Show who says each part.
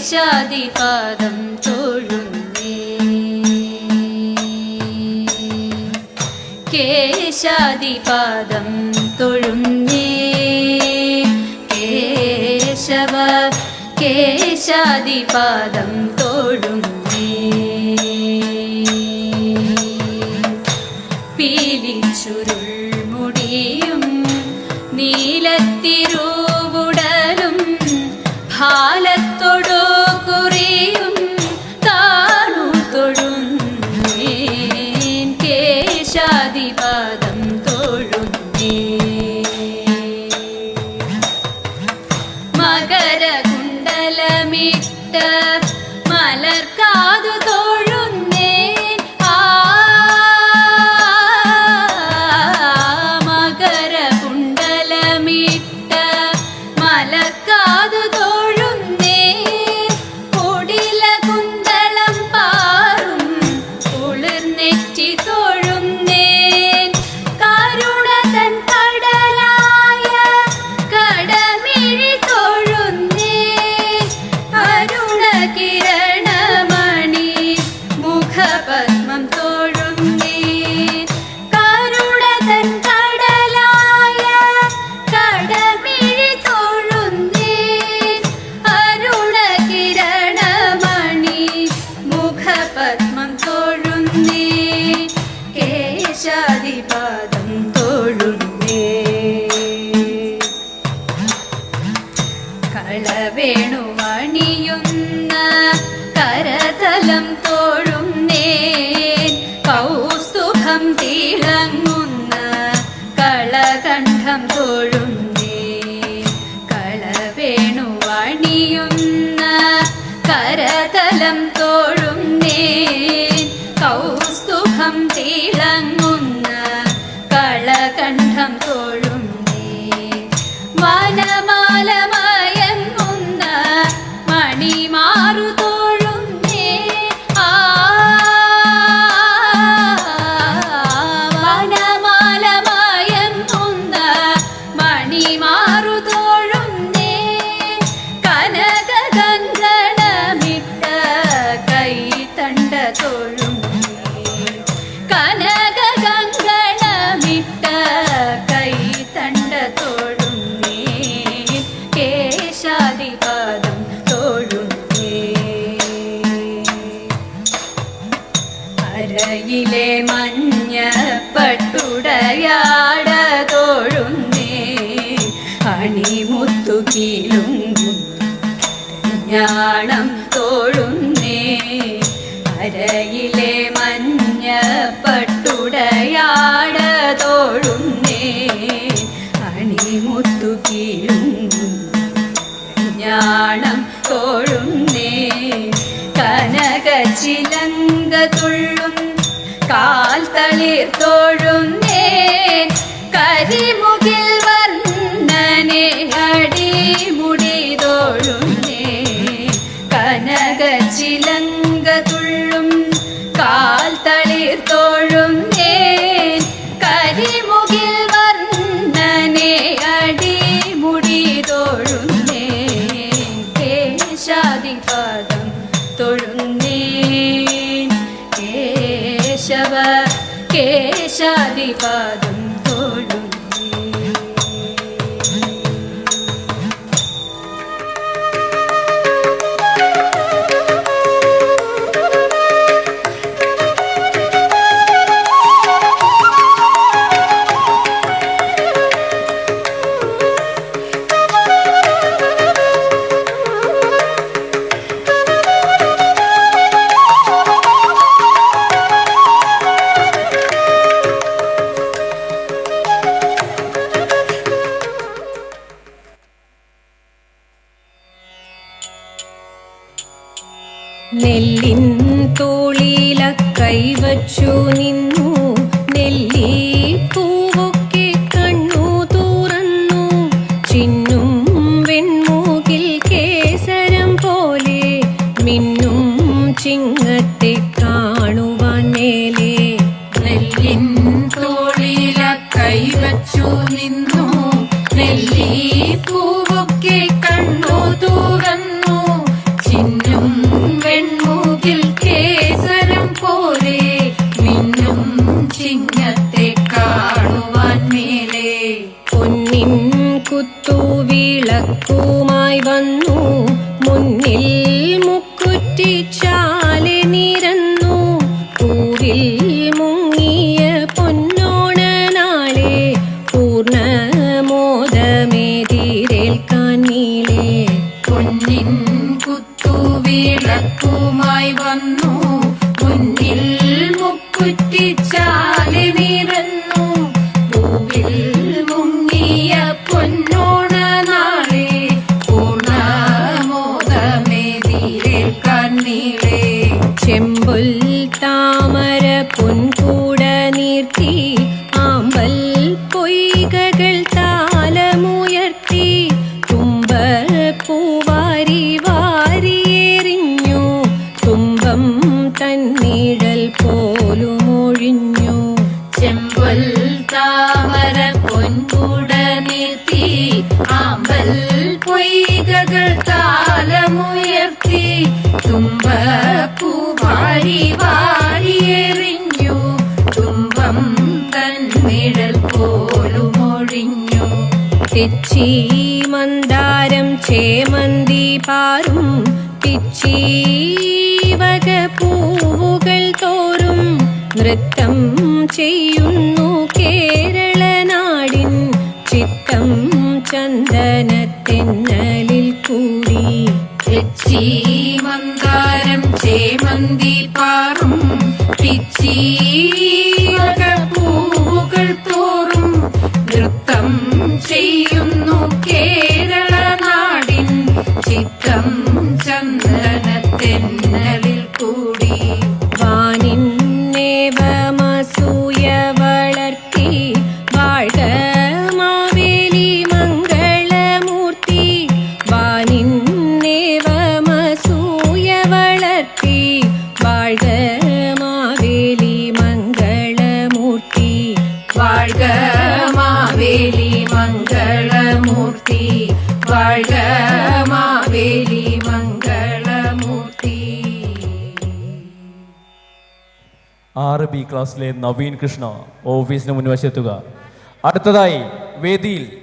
Speaker 1: വൈശാദി പാദം തൊഴുന്നേ. കേശാദി പാദം തൊഴുന്നേ. കേശവ കേശാദി പാദം തൊഴുന്നേ. പീലിച്ചുരുൾ മുടിയും നീലത്തി മകര കുണ്ടലമിട്ട് ആ മകര കുണ്ടലമിട്ട് മലർ താളവേണുവണിയുന്ന കരതലം തോഴുന്നേ കൗസുഖം തിളങ്ങുന്ന കളകണ്ഠം തോഴുന്നേ കളവേണുവണിയുന്ന കരതലം തോഴുന്നേ നീരാട തൊഴുന്നേ. അണിമുത്തുകിലും ഞാണം തോഴും കേശാദിപാദം തോഴും.
Speaker 2: മുന്നിൽ മുക്കുറ്റിച്ചാലെ നിരന്നു. പൂവിൽ മുങ്ങിയ പൊന്നോണ നാളെ പൂർണമോദമേതിരേൽക്കാൻ നീളേ
Speaker 3: പൊന്നിൻ കുത്തു കുത്തുവിളക്കുമായി വന്നു. മുന്നിൽ
Speaker 2: മുക്കുറ്റി മുക്കുറ്റിച്ചാലെ തുമ്പ പൂവാരി വാരിയെറിഞ്ഞു തുമ്പം തന്നിഴൽ പോലും ഒഴിഞ്ഞു തെച്ചി മന്ദാരം ചേമന്തി പാറും പിച്ചി വക പൂവുകൾ തോറും നൃത്തം ചെയ്യുന്നു കേരള നാടിൻ ചിത്തം ചന്ദനത്തെന്നലിൽ കൂടി.
Speaker 3: തെച്ചി മന്ദാരം ചേമന്തി പാറും
Speaker 2: മാവേലി
Speaker 4: ആറ് ബി ക്ലാസ്സിലെ നവീൻ കൃഷ്ണ ഓഫീസിന് മുൻവശത്തുക. അടുത്തതായി വേദിയിൽ